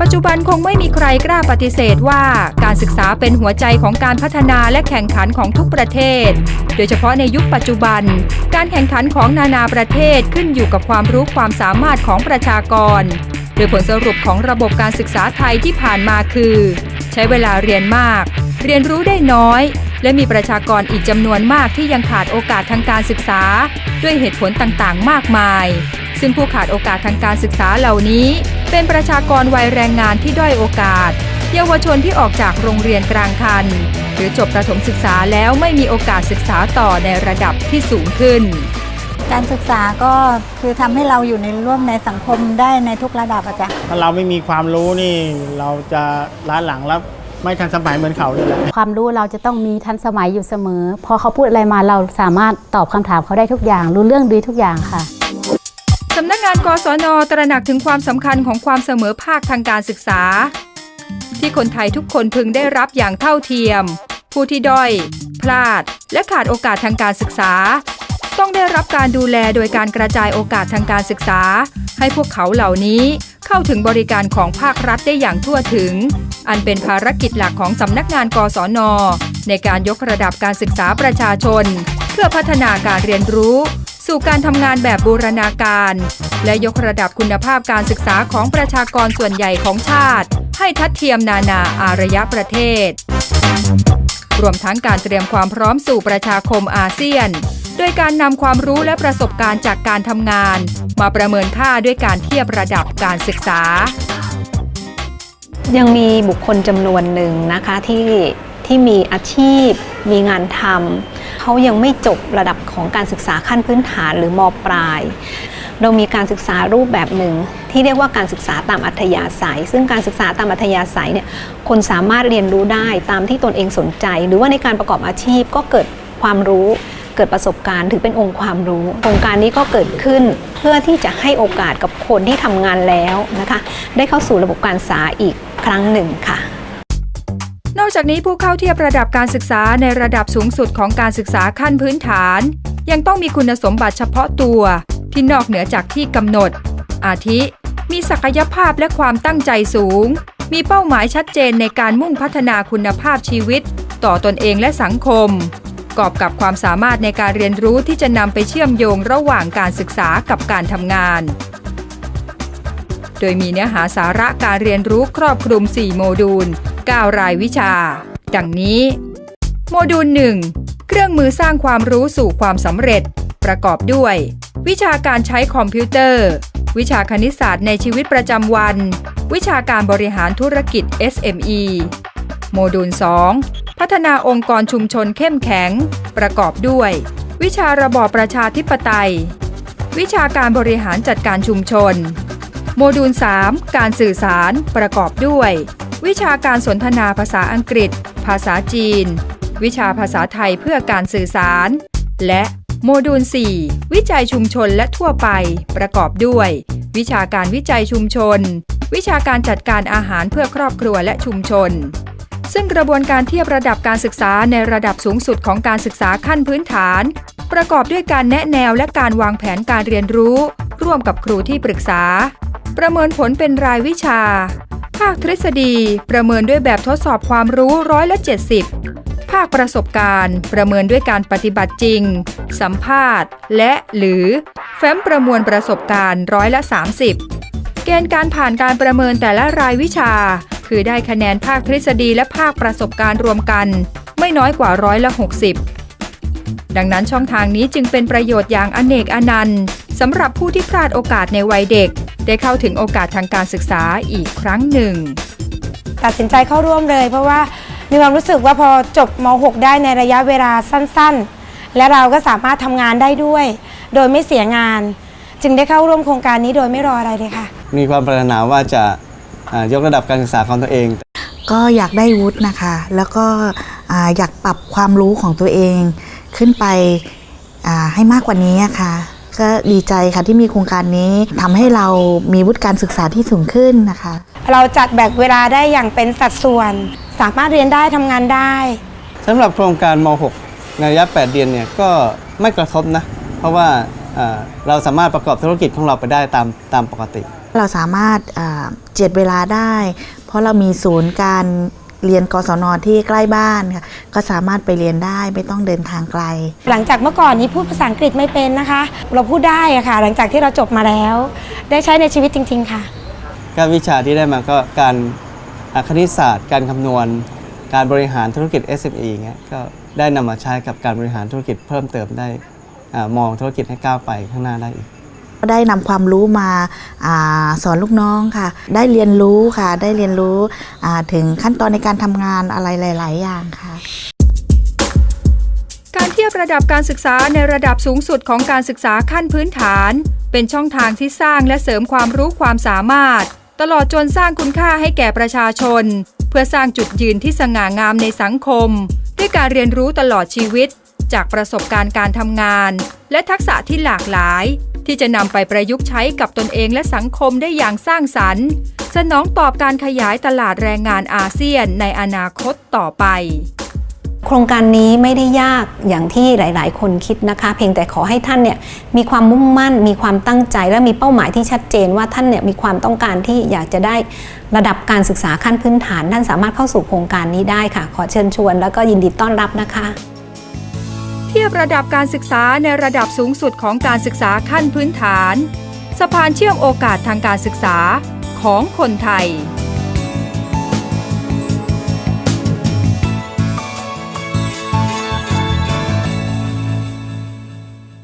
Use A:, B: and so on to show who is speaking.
A: ปัจจุบันคงไม่มีใครกล้าปฏิเสธว่าการศึกษาเป็นหัวใจของการพัฒนาและแข่งขันของทุกประเทศ โดยเฉพาะในยุคปัจจุบัน การแข่งขันของนานาประเทศขึ้นอยู่กับความรู้ความสามารถของประชากร โดยผลสรุปของระบบการศึกษาไทยที่ผ่านมาคือ ใช้เวลาเรียนมาก เรียนรู้ได้น้อย และมีประชากรอีกจำนวนมากที่ยังขาดโอกาสทางการศึกษา ด้วยเหตุผลต่างๆ มากมาย ซึ่งผู้ขาดโอกาสทางการศึกษาเหล่านี้ เป็นประชากรวัยแรงงานที่ด้อยโอกาส เยาวชนที่ออกจากโรงเรียนกลางคัน หรือจบประถมศึกษาแล้วไม่มีโอกาสศึกษาต่อในระดับที่สูงขึ้น
B: การศึกษาก็คือทำให้เราอยู่ในร่วมในสังคมได้ในทุกระดับอะจ้ะ
C: ถ้าเราไม่มีความรู้นี่เราจะล้าหลังแล้วไม่ทันสมัยเหมือนเขาเลยแหละ
D: ความรู้เราจะต้องมีทันสมัยอยู่เสมอ พอเขาพูดอะไรมาเราสามารถตอบคำถามเขาได้ทุกอย่าง รู้เรื่องดีทุกอย่างค่ะ
A: สำนักงานกศนตระหนักถึงความสำคัญของความเสมอภาคทางการศึกษา ที่คนไทยทุกคนพึงได้รับอย่างเท่าเทียม ผู้ที่ด้อย พลาด และขาดโอกาสทางการศึกษา ต้องได้รับการดูแลโดยการกระจายโอกาสทางการศึกษา ให้พวกเขาเหล่านี้เข้าถึงบริการของภาครัฐได้อย่างทั่วถึง อันเป็นภารกิจหลักของสำนักงานกศนในการยกระดับการศึกษาประชาชน เพื่อพัฒนาการเรียนรู้ สู่การทำงานแบบบูรณาการ และยกระดับคุณภาพการศึกษาของประชากรส่วนใหญ่ของชาติ ให้ทัดเทียมนานาอารยประเทศ รวมทั้งการเตรียมความพร้อมสู่ประชาคมอาเซียน โดยการนำความรู้และประสบการณ์จากการทำงาน มาประเมินค่าด้วยการเทียบระดับการศึกษา
E: ยังมีบุคคลจำนวนหนึ่งนะคะที่ที่มีอาชีพ มีงานทำ เขายังไม่จบระดับของการศึกษาขั้นพื้นฐานหรือมปลาย เรามีการศึกษารูปแบบหนึ่ง ที่เรียกว่าการศึกษาตามอัธยาศัย ซึ่งการศึกษาตามอัธยาศัยเนี่ยคนสามารถเรียนรู้ได้ตามที่ตนเองสนใจ หรือว่าในการประกอบอาชีพก็เกิดความรู้เกิดประสบการณ์ถือเป็นองค์ความรู้โครงการนี้ก็เกิดขึ้นเพื่อที่จะให้โอกาสกับคนที่ทำงานแล้วนะคะ ได้เข้าสู่ระบบการศึกษาอีกครั้งหนึ่งค่ะ
A: อกจากนี้ผู้เข้าเทียบระดับการศึกษาในระดับสูงสุดของการศึกษาขั้นพื้นฐาน ยังต้องมีคุณสมบัติเฉพาะตัว ที่นอกเหนือจากที่กำหนด อาทิ มีศักยภาพและความตั้งใจสูง มีเป้าหมายชัดเจนในการมุ่งพัฒนาคุณภาพชีวิต ต่อตนเองและสังคม กอบกับความสามารถในการเรียนรู้ที่จะนำไปเชื่อมโยงระหว่างการศึกษากับการทำงาน โดยมีเนื้อหาสาระการเรียนรู้ครอบคลุม 4 โมดูล 9 รายวิชา ดังนี้ โมดูล 1 เครื่องมือสร้างความรู้สู่ความสำเร็จ ประกอบด้วย วิชาการใช้คอมพิวเตอร์ วิชาคณิตศาสตร์ในชีวิตประจำวัน วิชาการบริหารธุรกิจ SME โมดูล 2 พัฒนาองค์กรชุมชนเข้มแข็ง ประกอบด้วย วิชาระบอบประชาธิปไตย วิชาการบริหารจัดการชุมชน โมดูล 3 การสื่อสารประกอบด้วย วิชาการสนทนาภาษาอังกฤษ ภาษาจีน วิชาภาษาไทยเพื่อการสื่อสาร และโมดูล 4 วิจัยชุมชนและทั่วไป ประกอบด้วย วิชาการวิจัยชุมชน วิชาการจัดการอาหารเพื่อครอบครัวและชุมชน ซึ่งกระบวนการเทียบระดับการศึกษาในระดับสูงสุดของการศึกษาขั้นพื้นฐาน ประกอบด้วยการแนะแนวและการวางแผนการเรียนรู้ ร่วมกับครูที่ปรึกษา ประเมินผลเป็นรายวิชาาคทฤษฎีประเมินด้วยแบบทดสอบความรู้ร้อยละ 70 ภาคประสบการณ์ประเมินด้วยการปฏิบัติจริง สัมภาษณ์ และหรือแฟ้มประมวลประสบการณ์ร้อยละ 30 เกณฑ์การผ่านการประเมินแต่ละรายวิชา คือได้คะแนนภาคทฤษฎีและภาคประสบการณ์รวมกัน ไม่น้อยกว่าร้อยละ 60 ดังนั้นช่องทางนี้จึงเป็นประโยชน์อย่างอเนกอนันต์ สำหรับผู้ที่พลาดโอกาสในวัยเด็ก ได้เข้าถึงโอกาสทางการศึกษาอีกครั้งหนึ่ง
F: ตัดสินใจเข้าร่วมเลย เพราะว่ามีความรู้สึกว่าพอจบม .6 ได้ในระยะเวลาสั้นๆ และเราก็สามารถทำงานได้ด้วย โดยไม่เสียงาน จึงได้เข้าร่วมโครงการนี้โดยไม่รออะไรเลยค่ะ
G: มีความปรารถนาว่าจะอ่ายกระดับการศึกษาของตัวเอง
H: ก็อยากได้วุฒินะคะ แล้วก็อ่าอยากปรับความรู้ของตัวเอง ขึ้นไปอ่าให้มากกว่านี้อะค่ะ ก็ดีใจค่ะที่มีโครงการนี้ทำให้เรามีวุฒิการศึกษาที่สูงขึ้นนะคะ
F: เราจัดแบ่งเวลาได้อย่างเป็นสัดส่วน สามารถเรียนได้ทำงานได้
G: สำหรับโครงการม .6 ในระยะ 8 เดือนเนี่ยก็ไม่กระทบนะ เพราะว่าอ่าเราสามารถประกอบธุรกิจของเราไปได้ตามตามปกติ
H: เราสามารถอ่าเจ็ดเวลาได้ เพราะเรามีศูนย์การ เรียนกศนที่ใกล้บ้านค่ะก็สามารถไปเรียนได้ไม่ต้องเดินทางไกล
F: หลังจากเมื่อก่อนนี้พูดภาษาอังกฤษไม่เป็นนะคะ เราพูดได้อะค่ะ หลังจากที่เราจบมาแล้ว ได้ใช้ในชีวิตจริง ๆ ค่ะ
G: ก็วิชาที่ได้มาก็การอ่าคณิตศาสตร์ การคำนวณ การบริหารธุรกิจ SME เงี้ยก็ได้นำมาใช้กับการบริหารธุรกิจเพิ่มเติมได้อามองธุรกิจให้ก้าวไปข้างหน้าได้อีก
H: ได้นำความรู้มาอาสอนลูกน้องค่ะ ได้เรียนรู้ค่ะ ได้เรียนรู้ถึงขั้นตอนในการทำงานอะไรหลาย ๆ อย่างค่ะ
A: การเทียบระดับการศึกษาในระดับสูงสุดของการศึกษาขั้นพื้นฐาน เป็นช่องทางที่สร้างและเสริมความรู้ความสามารถ ตลอดจนสร้างคุณค่าให้แก่ประชาชน เพื่อสร้างจุดยืนที่สง่างามในสังคม ด้วยการเรียนรู้ตลอดชีวิต จากประสบการณ์การทำงาน และทักษะที่หลากหลาย ที่จะนำไปประยุกต์ใช้กับตนเองและสังคมได้อย่างสร้างสรรค์ สนองตอบการขยายตลาดแรงงานอาเซียนในอนาคตต่อไป
E: โครงการนี้ไม่ได้ยากอย่างที่หลาย ๆ คนคิดนะคะ เพียงแต่ขอให้ท่านเนี่ยมีความมุ่งมั่น มีความตั้งใจ และมีเป้าหมายที่ชัดเจนว่าท่านเนี่ยมีความต้องการที่อยากจะได้ระดับการศึกษาขั้นพื้นฐาน ท่านสามารถเข้าสู่โครงการนี้ได้ค่ะ ขอเชิญชวน แล้วก็ยินดีต้อนรับนะคะ
A: ทียบระดับการศึกษาในระดับสูงสุดของการศึกษาขั้นพื้นฐาน สะพานเชื่อมโอกาสทางการศึกษาของคนไทย